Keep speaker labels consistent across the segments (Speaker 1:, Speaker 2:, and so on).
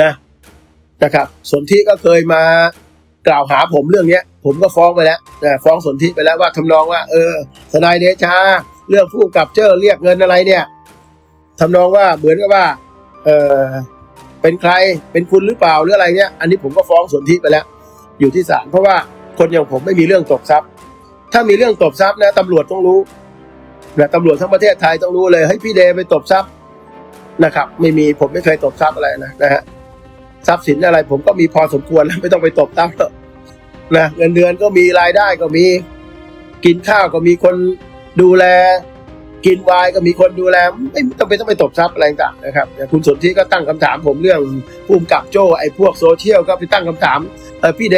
Speaker 1: นะนะครับสนธิก็เคยมากล่าวหาผมเรื่องเนี้ย ผมก็ฟ้องไปแล้วนะฟ้องสนธิไปแล้วว่าทำนองว่า เออทนายเดชาเรื่องผู้กำกับเจ้าเรียกเงินอะไรเนี่ยทำนองว่าเหมือนกับว่า เออเป็นใครเป็นคุณหรือเปล่าหรืออะไรเนี้ย อันนี้ผมก็ฟ้องสนธิไปแล้ว อยู่ที่ศาลเพราะว่าคนอย่างผมไม่มีเรื่องตบทรัพย์ ถ้ามีเรื่องตบทรัพย์นะตำรวจต้องรู้นะตำรวจทั้งประเทศไทยต้องรู้เลยให้พี่เดไปตบทรัพย์นะครับ ไม่มีผมไม่เคยตบทรัพย์อะไรนะนะฮะ ทรัพย์สินอะไร ผมก็มีพอสมควรแล้วไม่ต้องไปตบทรัพย์หรอกนะเงินเดือนก็มีรายได้ก็มี กินข้าวก็มีคนดูแล กินวน์ก็มีคนดูแล ไม่ต้องไปต้องไปตบทรัพย์อะไรต่างนะครับแต่คุณสนธิก็ตั้งคำถาม ผมเรื่องภูมิกับโจ้ไอ้พวกโซเชียลก็ไปตั้งคำถามเออพี่เด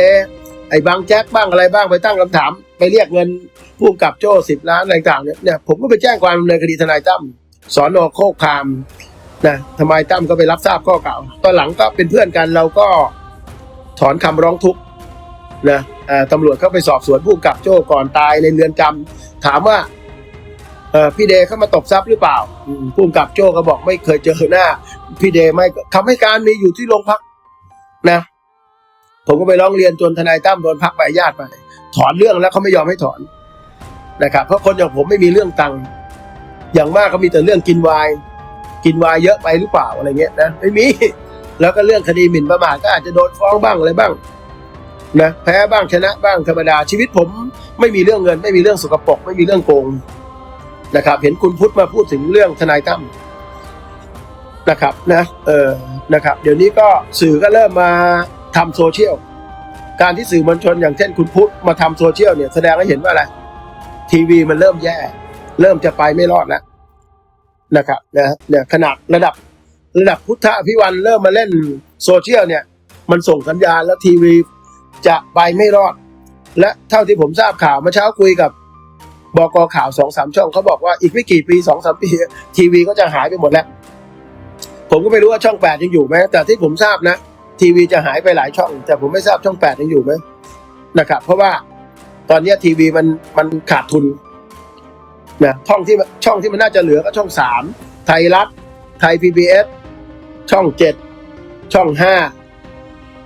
Speaker 1: ไอ้บางแจ็คบ้างอะไรบ้างไปตั้งคำถาม ไปเรียกเงินผู้กำกับโจ้สิบล้านอะไรต่างเนี่ยเนี่ยผมก็ไปแจ้งความดำเนินคดีทนายตั้มสอนอโคกคาม นะทำไมตั้มก็ไปรับทราบข้อกล่าว ตอนหลังก็เป็นเพื่อนกันเราก็ถอนคำร้องทุกข์นะตำรวจเข้าไปสอบสวนผู้กำกับโจ้ก่อนตายในเรือนจำถามว่าพี่เดเข้ามาตบทรัพย์หรือเปล่าผู้กำกับโจ้ก็บอกไม่เคยเจอหน้า พี่เดไม่คำให้การมีอยู่ที่โรงพักนะ ผมก็ไปร้องเรียนจนทนายตั้มโดนพักใบญาติไปถอนเรื่องแล้วเขาไม่ยอมให้ถอนนะครับ เพราะคนอย่างผมไม่มีเรื่องตังค์อย่างมากก็มีแต่เรื่องกินวน์ กินวน์เยอะไปหรือเปล่าอะไรเงี้ยนะไม่มี แล้วก็เรื่องคดีหมิ่นประมาทก็อาจจะโดนฟ้องบ้างอะไรบ้างนะแพ้บ้างชนะบ้างธรรมดาชีวิตผม ไม่มีเรื่องเงิน ไม่มีเรื่องสกปรกไม่มีเรื่องโกงนะครับ เห็นคุณพุทธมาพูดถึงเรื่องทนายตั้มนะครับนะเออนะครับ เดี๋ยวนี้ก็สื่อก็เริ่มมาทำโซเชียลการที่สื่อมวลชนอย่างเช่นคุณพุทธมาทำโซเชียลเนี่ยแสดงให้เห็นว่าอะไรทีวีมันเริ่มแย่ เริ่มจะไปไม่รอดแล้ว นะครับนะเนี่ยขนาดระดับระดับพุทธพิวันเริ่มมาเล่นโซเชียลเนี่ย มันส่งสัญญาณแล้วทีวีจะไปไม่รอด และเท่าที่ผมทราบข่าวเมื่อเช้าคุยกับบอกข่าวสองสามช่องเขาบอกว่าอีกไม่กี่ปีสองสามปีทีวีก็จะหายไปหมดแล้ว ผมก็ไม่รู้ว่าช่องแปดยังอยู่ไหมแต่ที่ผมทราบนะ ทีวีจะหายไปหลายช่อง แต่ผมไม่ทราบช่องแปดยังอยู่ไหมนะครับ เพราะว่าตอนนี้ทีวีมันมันขาดทุน นะช่องที่ช่องที่มันน่าจะเหลือก็ช่องสามไทยรัฐ ไทยพีบีเอสช่องเจ็ดช่องห้า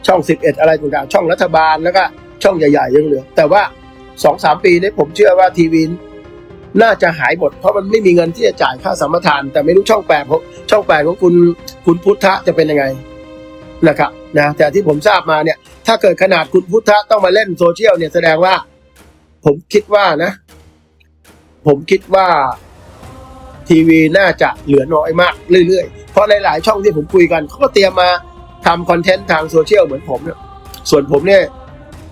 Speaker 1: ช่องสิบเอ็ดอะไรต่างๆช่องรัฐบาลแล้วก็ช่องใหญ่ๆยังเหลือ แต่ว่าสองสามปีนี้ผมเชื่อว่าทีวีน่าจะหายหมดเพราะมันไม่มีเงินที่จะจ่ายค่าสัมปทาน แต่ไม่รู้ช่องแปดของช่องแปดของคุณคุณพุทธะจะเป็นยังไงนะครับนะแต่ที่ผมทราบมาเนี่ย ถ้าเกิดขนาดคุณพุทธะต้องมาเล่นโซเชียลเนี่ยแสดงว่า ผมคิดว่านะ ผมคิดว่าทีวีน่าจะเหลือน้อยมากเรื่อยๆ เพราะหลายๆช่องที่ผมคุยกันเขาก็เตรียมมาทำคอนเทนต์ทางโซเชียลเหมือนผมเนี่ยส่วนผมเนี่ย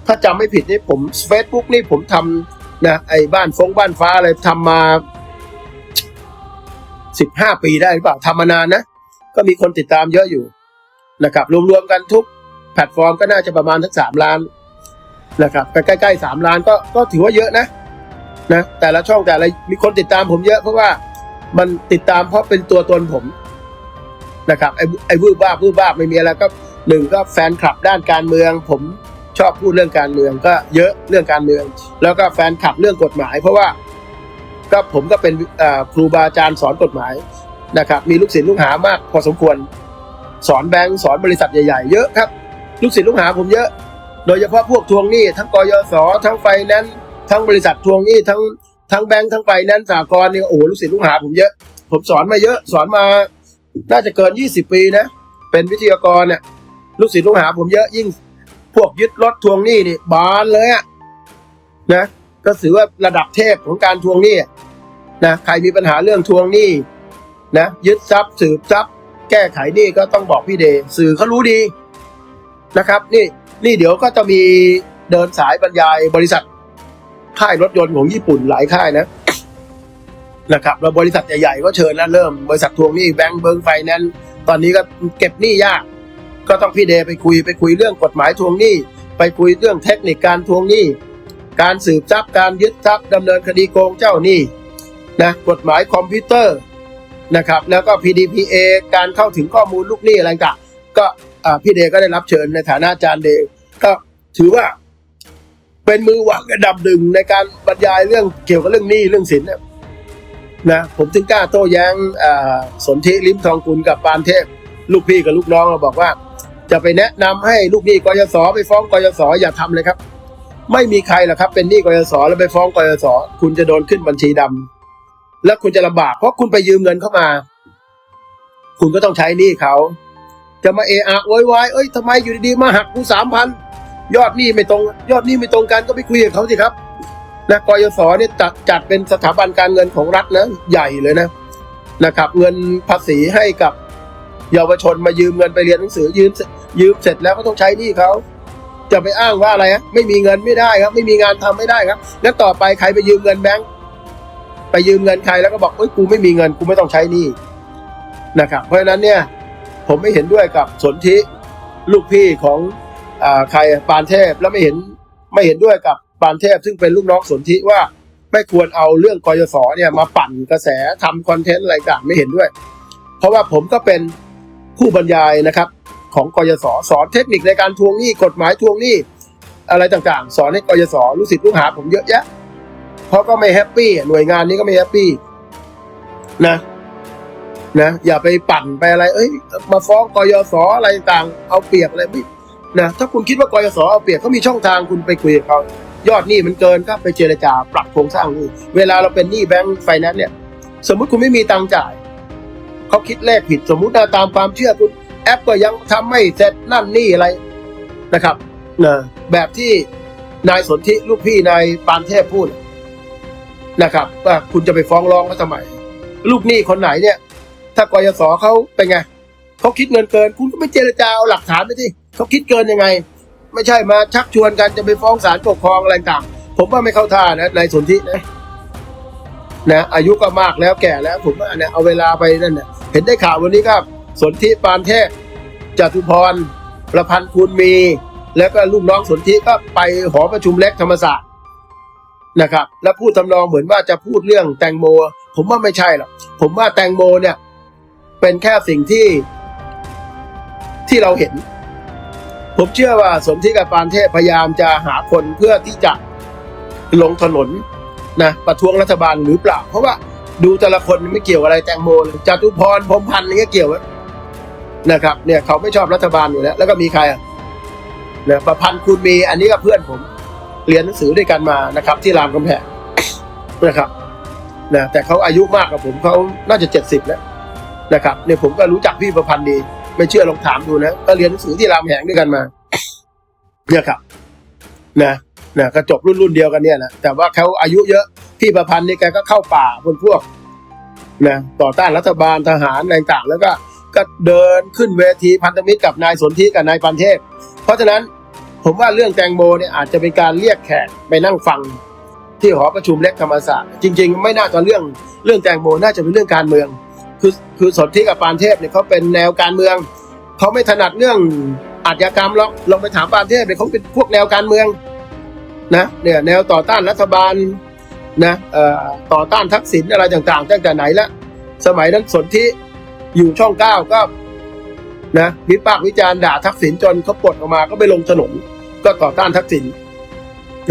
Speaker 1: ถ้าจำไม่ผิดนี่ผม Facebook นี่ผมทำนะไอ้บ้านฟงบ้านฟ้าอะไรทำมาสิบห้าปีได้หรือเปล่าทำมานานนะ ก็มีคนติดตามเยอะอยู่นะครับ รวมๆกันทุกแพลตฟอร์มก็น่าจะประมาณทั้งสามล้านนะครับใกล้ๆสามล้านก็ก็ถือว่าเยอะนะ นะแต่ละช่องแต่ละมีคนติดตามผมเยอะเพราะว่ามันติดตามเพราะเป็นตัวตนผมนะครับไอ้ไอ้วืบบ้าบวืบบ้าไม่มีอะไรก็หนึ่งก็แฟนคลับด้านการเมือง ผมชอบพูดเรื่องการเมืองก็เยอะเรื่องการเมือง แล้วก็แฟนคลับเรื่องกฎหมาย เพราะว่าก็ผมก็เป็นครูบาอาจารย์สอนกฎหมายนะครับ มีลูกศิษย์ลูกหามากพอสมควรสอนแบงก์สอนบริษัทใหญ่ๆ เยอะครับ ลูกศิษย์ลูกหาผมเยอะ โดยเฉพาะพวกทวงหนี้ทั้งกยศทั้งไฟแนนซ์ ทั้งบริษัททวงหนี้ทั้งทั้งแบงก์ทั้งไฟแนนซ์สากลเนี่ยโอ้โหลูกศิษย์ลูกหาผมเยอะ ผมสอนมาเยอะสอนมา น่าจะเกินยี่สิบปีนะ เป็นวิทยากรเนี่ยลูกศิษย์ลูกหาผมเยอะยิ่ง พวกยึดรถทวงหนี้นี่บานเลยอะนะก็ถือว่าระดับเทพของการทวงหนี้นะใครมีปัญหาเรื่องทวงหนี้นะยึดทรัพย์สืบทรัพย์ แก้ไขหนี่ก็ต้องบอกพี่เดย์สื่อเขารู้ดีนะครับ นี่นี่เดี๋ยวก็จะมีเดินสายบรรยายบริษัท ค่ายรถยนต์ของญี่ปุ่นหลายค่ายนะนะครับแล้วบริษัทใหญ่ๆก็เชิญแล้วเริ่มบริษัททวงหนี้แบงก์เบิงไฟแนนซ์ตอนนี้ก็เก็บหนี้ยาก ก็ต้องพี่เดย์ไปคุยไปคุยเรื่องกฎหมายทวงหนี้ ไปคุยเรื่องเทคนิคการทวงหนี้ การสืบทรัพย์การยึดทรัพย์ดำเนินคดีโกงเจ้าหนี้นะกฎหมายคอมพิวเตอร์นะครับ แล้วก็ PDPA การเข้าถึงข้อมูลลูกหนี้อะไรต่างก็พี่เดย์ก็ได้รับเชิญในฐานะอาจารย์เดย์ก็ถือว่า เป็นมือหวังอันดับหนึ่งในการบรรยายเรื่องเกี่ยวกับเรื่องหนี้เรื่องสินเนี่ยนะผมถึงกล้าโต้แย้งสนธิลิมทองกุลกับปานเทพ ลูกพี่กับลูกน้องเราบอกว่า จะไปแนะนำให้ลูกหนี้กยศไปฟ้องกยศอย่าทำเลยครับ ไม่มีใครหรอกครับเป็นหนี้กยศแล้วไปฟ้องกยศคุณจะโดนขึ้นบัญชีดำและคุณจะลำบากเพราะคุณไปยืมเงินเข้ามา คุณก็ต้องใช้หนี้เขา จะมาเอะอะโวยวายเอ้ยทำไมอยู่ดีๆมาหักกูสามพัน ยอดหนี้ไม่ตรง ยอดหนี้ไม่ตรงกันก็ไปคุยกับเขาสิครับนะกยศเนี่ยจัดจัดเป็นสถาบันการเงินของรัฐนะใหญ่เลยนะนะครับ เงินภาษีให้กับเยาวชนมายืมเงินไปเรียนหนังสือยืมยืมเสร็จแล้วก็ต้องใช้หนี้เขาจะไปอ้างว่าอะไรฮะไม่มีเงินไม่ได้ครับ ไม่มีงานทำไม่ได้ครับงั้นต่อไปใครไปยืมเงินแบงค์ไปยืมเงินใครแล้วก็บอกเอ้ยกูไม่มีเงินกูไม่ต้องใช้หนี้นะครับ เพราะฉะนั้นเนี่ย ผมไม่เห็นด้วยกับสนธิลูกพี่ของ ใครปานเทพแล้วไม่เห็นไม่เห็นด้วยกับปานเทพ ซึ่งเป็นลูกน้องสนธิว่าไม่ควรเอาเรื่องกยศเนี่ยมาปั่นกระแสทำคอนเทนต์อะไรต่างไม่เห็นด้วย เพราะว่าผมก็เป็นผู้บรรยายนะครับของกยศสอนเทคนิคในการทวงหนี้กฎหมายทวงหนี้อะไรต่างๆ สอนให้กยศลูกศิษย์ลูกหาผมเยอะแยะเขาะก็ไม่แฮปปี้หน่วยงานนี้ก็ไม่แฮปปี้นะนะอย่าไปปั่นไปอะไร เอ้ย มาฟ้องกยศอะไรต่างเอาเปรียบอะไรไม่ นะถ้าคุณคิดว่ากยศเอาเปรียบเขามีช่องทางคุณไปคุยกับเขายอดหนี้มันเกินก็ไปเจรจาปรับโครงสร้างนี้เวลาเราเป็นหนี้แบงก์ไฟแนนซ์เนี่ย สมมุติคุณไม่มีตังจ่ายเขาคิดเลขผิดสมมุตินะตามความเชื่อคุณแอปก็ยังทำไม่เสร็จนั่นนี่อะไรนะครับนะแบบที่นายสนธิลูกพี่นายปานเทพพูดนะครับว่าคุณจะไปฟ้องร้องเขาทำไมลูกหนี้คนไหนเนี่ย ถ้ากยศเขาเป็นไงเขาคิดเงินเกิน คุณก็ไปเจรจาเอาหลักฐานไปที่ เขาคิดเกินยังไง ไม่ใช่มาชักชวนกันจะไปฟ้องศาลปกครองอะไรต่าง ผมว่าไม่เข้าท่านะนายสนธินะนะอายุก็มากแล้วแก่แล้ว ผมว่าเนี่ยเอาเวลาไปนั่นเนี่ยเห็นได้ข่าววันนี้ครับสนธิปานเทพจตุพรประพันธ์คุณมี แล้วก็ลูกน้องสนธิก็ไปหอประชุมเล็กธรรมศาสตร์นะครับ แล้วพูดทำนองเหมือนว่าจะพูดเรื่องแตงโม ผมว่าไม่ใช่หรอกผมว่าแตงโมเนี่ย เป็นแค่สิ่งที่ที่เราเห็น ผมเชื่อว่าสนธิกับปานเทพพยายามจะหาคนเพื่อที่จะลงถนนนะประท้วงรัฐบาลหรือเปล่า เพราะว่าดูแต่ละคนไม่เกี่ยวอะไรแตงโมเลยจตุพรพรมพันธ์อะไรเงี้ยเกี่ยวนะครับ เนี่ยเขาไม่ชอบรัฐบาลอยู่แล้ว แล้วก็มีใครอะเนี่ยประพันธ์คุณมีอันนี้ก็เพื่อนผม เรียนหนังสือด้วยกันมานะครับ ที่รามคำแหงนะครับนะแต่เขาอายุมากกว่าผมเขาน่าจะเจ็ดสิบแล้วนะครับเนี่ยผมก็รู้จักพี่ประพันธ์ดี ไม่เชื่อลองถามดูนะก็เรียนหนังสือที่รามแหงด้วยกันมา เนี่ยครับ นะนะก็จบรุ่นรุ่นเดียวกันเนี่ยนะแต่ว่าเขาอายุเยอะพี่ประพันธ์นี่แกก็เข้าป่าบนพวกนะต่อต้านรัฐบาลทหารอะไรต่างๆแล้วก็ก็เดินขึ้นเวทีพันธมิตรกับนายสนธิกับนายปันเทพ เพราะฉะนั้นผมว่าเรื่องแตงโมเนี่ยอาจจะเป็นการเรียกแขกไปนั่งฟังที่หอประชุมเล็กธรรมศาสตร์จริง ๆ ไม่น่าจะเรื่องเรื่องแตงโมน่าจะเป็นเรื่องการเมือง คือคือสนธิกับปานเทพเนี่ยเขาเป็นแนวการเมืองเขาไม่ถนัดเรื่องอาชญากรรมหรอกลองไปถามปานเทพเนี่ยเขาเป็นพวกแนวการเมืองนะเนี่ยแนวต่อต้านรัฐบาลนะเอ่อต่อต้านทักษิณอะไรต่างๆ ตั้งแต่ไหนละสมัยนั้นสนธิอยู่ช่องเก้าก็นะวิพากษ์วิจารณ์ด่าทักษิณจนเขาปลดออกมาก็ไปลงถนนก็ต่อต้านทักษิณ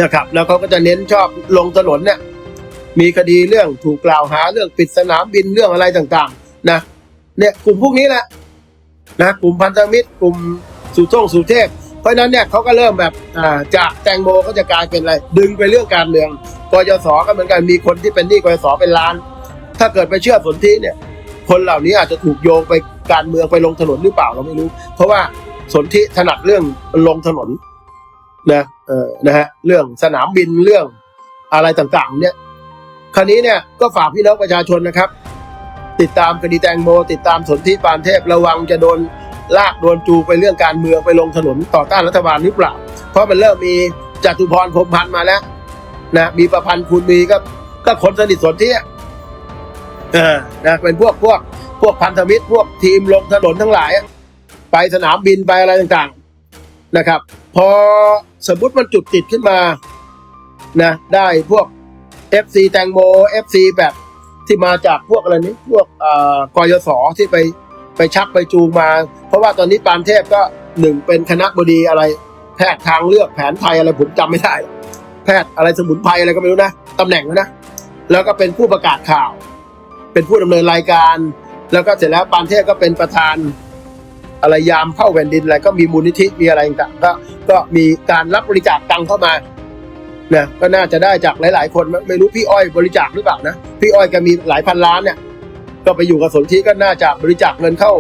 Speaker 1: นะครับ แล้วเขาก็จะเน้นชอบลงถนนเนี่ย มีคดีเรื่องถูกกล่าวหาเรื่องปิดสนามบินเรื่องอะไรต่างๆ นะเนี่ยกลุ่มพวกนี้แหละนะกลุ่มพันธมิตรกลุ่มสุท่งสุเทพ เพราะนั้นเนี่ยเขาก็เริ่มแบบอ่าจากแตงโมก็จะกลายเป็นอะไร ดึงไปเรื่องการเมืองกยศก็เหมือนกันมีคนที่เป็นหนี้กยศเป็นล้าน ถ้าเกิดไปเชื่อสนธิเนี่ย คนเหล่านี้อาจจะถูกโยงไปการเมืองไปลงถนนหรือเปล่าเราไม่รู้ เพราะว่าสนธิถนัดเรื่องลงถนนนะเออนะฮะเรื่องสนามบินเรื่องอะไรต่างๆ เนี่ย คราวนี้เนี่ยก็ฝากพี่น้องประชาชนนะครับ ติดตามคดีแตงโม ติดตามสนธิปานเทพระวังจะโดนลากโดนจูไปเรื่องการเมืองไปลงถนนต่อต้านรัฐบาลหรือเปล่า เพราะมันเริ่มมีจตุพรพรมพันธ์มาแล้วนะมีประพันธ์คุณมีก็ก็คนสนิทสนธิเออนะเป็นพวกพวกพวกพันธมิตรพวกทีมลงถนนทั้งหลาย ไปสนามบินไปอะไรต่างๆนะครับ พอสมมติมันจุดติดขึ้นมานะได้พวก FC แตงโม FC แบบที่มาจากพวกอะไรนี้พวกอ่อกยศที่ไปไปชักไปจูงมา เพราะว่าตอนนี้ปานเทพก็หนึ่งเป็นคณะบดีอะไร แพทย์ทางเลือกแผนไทยอะไรผมจำไม่ได้ แพทย์อะไรสมุนไพรอะไรก็ไม่รู้นะตำแหน่งนะแล้วก็เป็นผู้ประกาศข่าว เป็นผู้ดำเนินรายการ แล้วก็เสร็จแล้วปานเทพก็เป็นประธานอะไรยามเข้าแผ่นดินอะไรก็มีมูลนิธิมีอะไรต่างก็ก็มีการรับบริจาคตังเข้ามา นะก็น่าจะได้จากหลาย ๆ คนไม่รู้พี่อ้อยบริจาคหรือเปล่านะพี่อ้อยแกมีหลายพันล้านเนี่ยก็ไปอยู่กับสนธิก็น่าจะบริจาคเงินเข้า